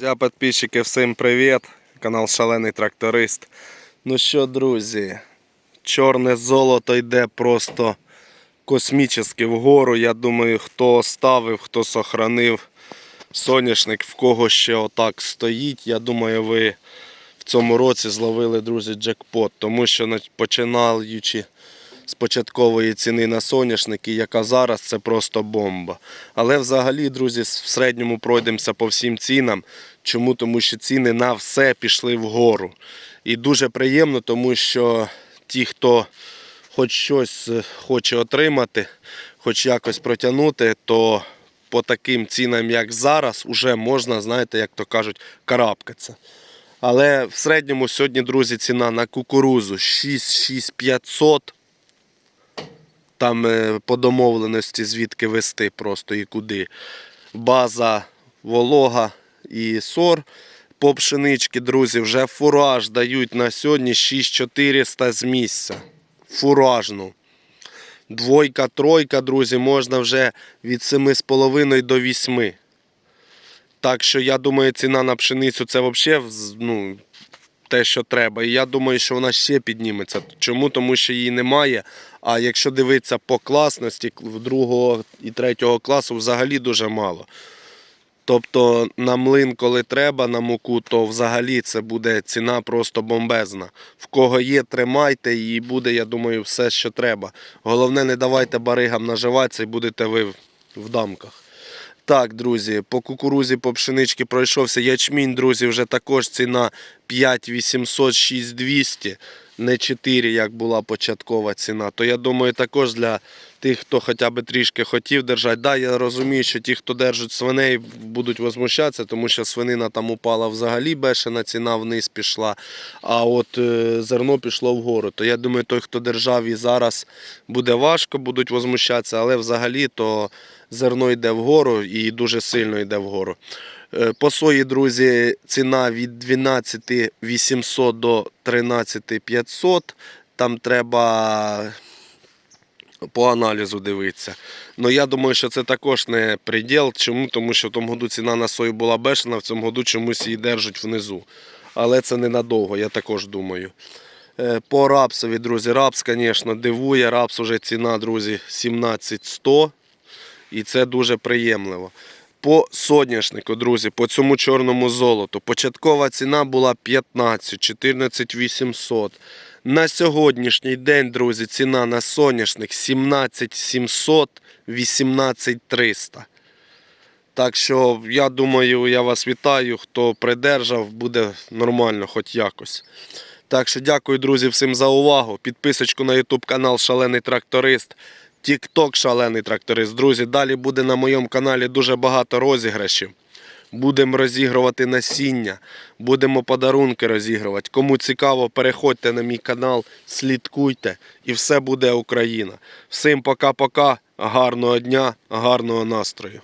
Друзі, підписчики, всім привіт! Канал Шалений Тракторист. Ну що, друзі, чорне золото йде просто космічно вгору. Я думаю, хто ставив, хто сохранив соняшник, в кого ще отак стоїть. Я думаю, ви в цьому році зловили, друзі, джекпот, тому що на- починаючи з початкової ціни на соняшники, яка зараз це просто бомба. Але взагалі, друзі, в середньому пройдемося по всім цінам. Чому? Тому що ціни на все пішли вгору. І дуже приємно, тому що ті, хто хоч щось е, хоче отримати, хоч якось протягнути, то по таким цінам, як зараз, вже можна, знаєте, як то кажуть, карабкатися. Але в середньому сьогодні, друзі, ціна на кукурузу 6-6500. Там е, по домовленості звідки вести просто і куди. База волога і сор. По пшенички, друзі, вже фураж дають на сьогодні 6400 з місця. Фуражну. Двойка, тройка, друзі, можна вже від 7,5 до 8. Так що я думаю, ціна на пшеницю це взагалі ну, те, що треба. І я думаю, що вона ще підніметься. Чому? Тому що її немає. А якщо дивитися по класності, другого і третього класу взагалі дуже мало. Тобто на млин, коли треба, на муку, то взагалі це буде ціна просто бомбезна. В кого є, тримайте і буде, я думаю, все, що треба. Головне, не давайте баригам наживатися і будете ви в дамках. Так, друзі, по кукурузі, по пшеничці пройшовся ячмінь, друзі, вже також ціна 5800, 6200, не 4, як була початкова ціна. То я думаю, також для тих, хто хоча б трішки хотів держати. Да, я розумію, що ті, хто держать свиней, будуть возмущатися, тому що свинина там упала взагалі бешена, ціна вниз пішла, а от е, зерно пішло вгору. То я думаю, той, хто держав і зараз буде важко, будуть возмущатися, але взагалі то зерно йде вгору і дуже сильно йде вгору. Е, По сої, друзі, ціна від 12 800 до 13 500. Там треба по аналізу дивитися. Ну я думаю, що це також не приділ. Чому? Тому що в тому году ціна на сою була бешена, в цьому году чомусь її держать внизу. Але це ненадовго, я також думаю. Е, По рапсові, друзі, рапс, звісно, дивує. Рапс уже ціна, друзі, 17100. І це дуже приємливо. По соняшнику, друзі, по цьому чорному золоту. Початкова ціна була 15, 14 800. На сьогоднішній день, друзі, ціна на соняшник 17 700, 18 300. Так що, я думаю, я вас вітаю. Хто придержав, буде нормально, хоч якось. Так що дякую, друзі, всім за увагу. Підписочку на YouTube канал Шалений Тракторист. TikTok Шалений Тракторист. Друзі, далі буде на моєму каналі дуже багато розіграшів. Будемо розігрувати насіння, будемо подарунки розігрувати. Кому цікаво, переходьте на мій канал, слідкуйте і все буде Україна. Всім пока-пока, гарного дня, гарного настрою.